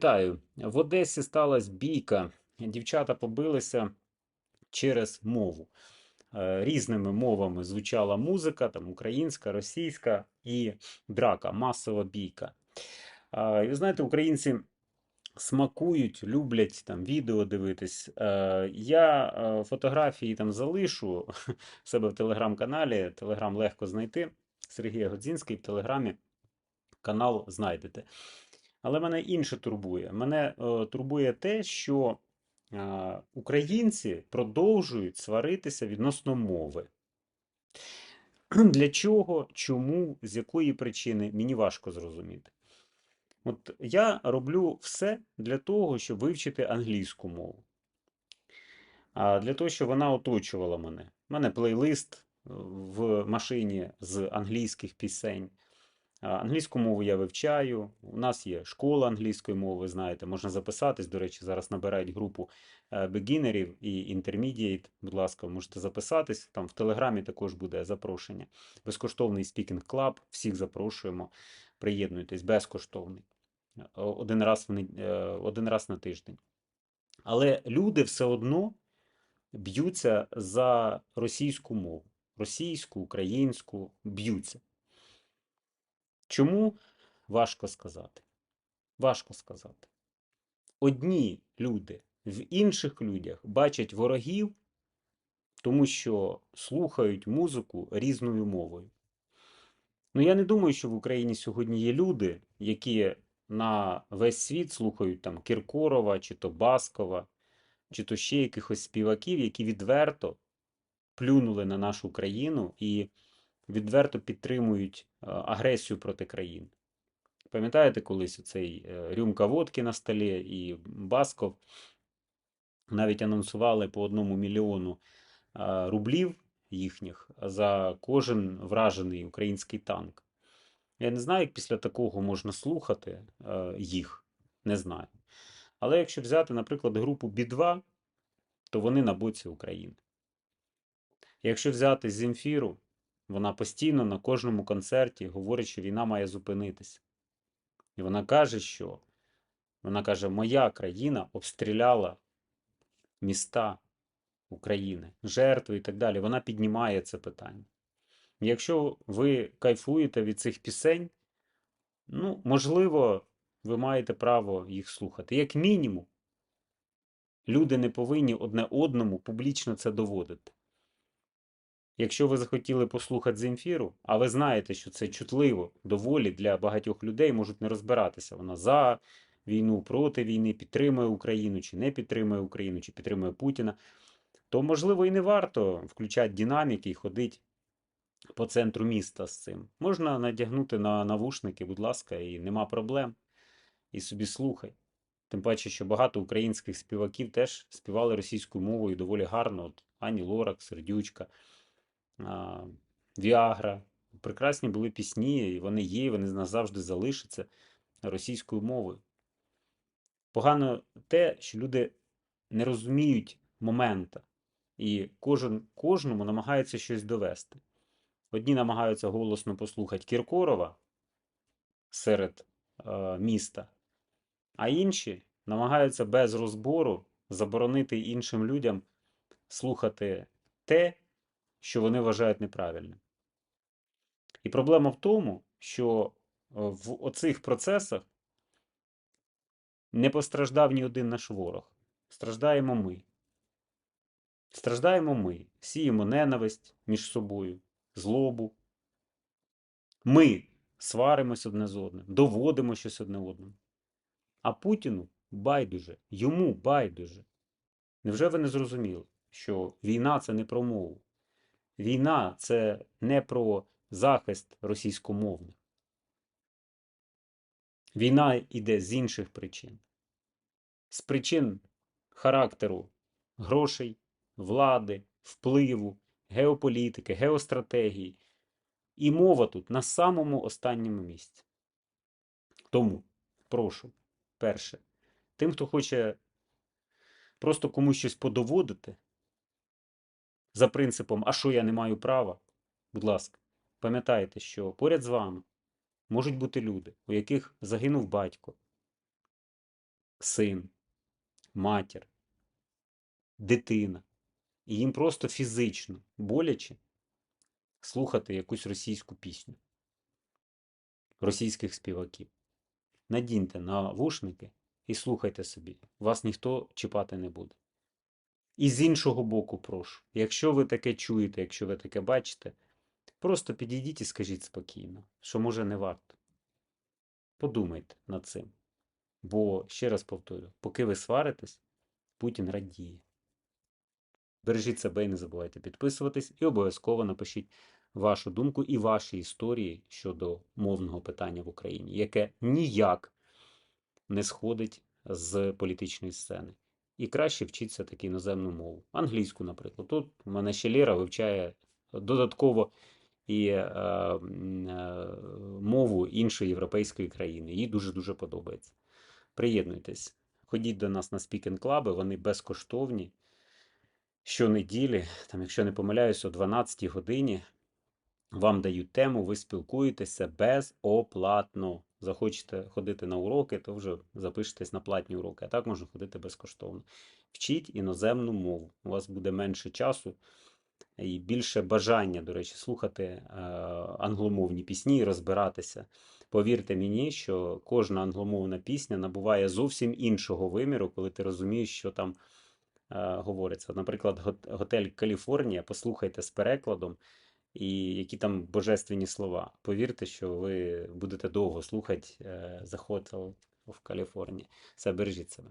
Вітаю! В Одесі сталася бійка. Дівчата побилися через мову. Е, Різними мовами звучала музика, там українська, російська і драка, масова бійка. І ви знаєте, українці смакують, люблять там відео дивитись. Е, Я е, фотографії там залишу себе в телеграм-каналі. Телеграм легко знайти. Сергій Годзінський в телеграмі канал знайдете. Але мене інше турбує. Мене е, турбує те, що е, українці продовжують сваритися відносно мови. Для чого, чому, з якої причини, мені важко зрозуміти. От я роблю все для того, щоб вивчити англійську мову. А для того, щоб вона оточувала мене. У мене плейлист е, в машині з англійських пісень. Англійську мову я вивчаю. У нас є школа англійської мови, знаєте, можна записатись. До речі, зараз набирають групу бегінерів і intermediate. Будь ласка, можете записатись. Там в Телеграмі також буде запрошення. Безкоштовний Speaking Club. Всіх запрошуємо. Приєднуйтесь, безкоштовний. Один раз, в, е, один раз на тиждень. Але люди все одно б'ються за російську мову. Російську, українську б'ються. Чому? Важко сказати. Важко сказати. Одні люди в інших людях бачать ворогів, тому що слухають музику різною мовою. Ну, я не думаю, що в Україні сьогодні є люди, які на весь світ слухають там Кіркорова, чи то Баскова, чи то ще якихось співаків, які відверто плюнули на нашу країну і відверто підтримують е, агресію проти країн. Пам'ятаєте колись оцей е, рюмка водки на столі і Басков навіть анонсували по одному мільйону е, рублів їхніх за кожен вражений український танк. Я не знаю, як після такого можна слухати їх, не знаю. Але якщо взяти, наприклад, групу B2, то вони на боці України. Якщо взяти Земфіру, вона постійно на кожному концерті говорить, що війна має зупинитися. І вона каже, що вона каже, моя країна обстріляла міста України, жертви і так далі. Вона піднімає це питання. Якщо ви кайфуєте від цих пісень, ну, можливо, ви маєте право їх слухати. Як мінімум, люди не повинні одне одному публічно це доводити. Якщо ви захотіли послухати Земфіру, а ви знаєте, що це чутливо доволі для багатьох людей, можуть не розбиратися. Вона за війну, проти війни, підтримує Україну, чи не підтримує Україну, чи підтримує Путіна, то, можливо, і не варто включати динаміки і ходити по центру міста з цим. Можна надягнути на навушники, будь ласка, і нема проблем. І собі слухай. Тим паче, що багато українських співаків теж співали російською мовою доволі гарно. От Ані Лорак, Сердючка, Віагра. Прекрасні були пісні, і вони є, і вони назавжди залишаться російською мовою. Погано те, що люди не розуміють момента, і кожен кожному намагається щось довести. Одні намагаються голосно послухати Кіркорова серед е, міста, а інші намагаються без розбору заборонити іншим людям слухати те, що вони вважають неправильним. І проблема в тому, що е, в оцих процесах не постраждав ні один наш ворог. Страждаємо ми. Страждаємо ми, сіємо ненависть між собою, злобу. Ми сваримось одне з одним, доводимо щось одне одному. А Путіну байдуже, йому байдуже. Невже ви не зрозуміли, що війна це не про мову? Війна це не про захист російськомовних. Війна йде з інших причин. З причин характеру грошей, влади, впливу, геополітики, геостратегії. І мова тут на самому останньому місці. Тому прошу, перше, тим, хто хоче просто комусь щось подоводити за принципом, а що я не маю права, будь ласка, пам'ятайте, що поряд з вами можуть бути люди, у яких загинув батько, син, матір, дитина. І їм просто фізично боляче слухати якусь російську пісню російських співаків. Надіньте навушники і слухайте собі. Вас ніхто чіпати не буде. І з іншого боку, прошу, якщо ви таке чуєте, якщо ви таке бачите, просто підійдіть і скажіть спокійно, що може не варто. Подумайте над цим. Бо, ще раз повторю, поки ви сваритесь, Путін радіє. Бережіть себе і не забувайте підписуватись, і обов'язково напишіть вашу думку і ваші історії щодо мовного питання в Україні, яке ніяк не сходить з політичної сцени. І краще вчиться таки іноземну мову. Англійську, наприклад. Тут у мене ще Лера вивчає додатково і е, е, мову іншої європейської країни. Їй дуже-дуже подобається. Приєднуйтесь, ходіть до нас на спікінг клаби, вони безкоштовні. Щонеділі, там, якщо не помиляюсь, о 12 годині вам дають тему, ви спілкуєтеся безоплатно. Захочете ходити на уроки, то вже запишетесь на платні уроки, а так можна ходити безкоштовно. Вчіть іноземну мову. У вас буде менше часу і більше бажання, до речі, слухати е, англомовні пісні і розбиратися. Повірте мені, що кожна англомовна пісня набуває зовсім іншого виміру, коли ти розумієш, що там е, говориться. Наприклад, готель Каліфорнія, послухайте з перекладом, і які там божественні слова. Повірте, що ви будете довго слухати е, в Каліфорнії. Все, бережіть себе.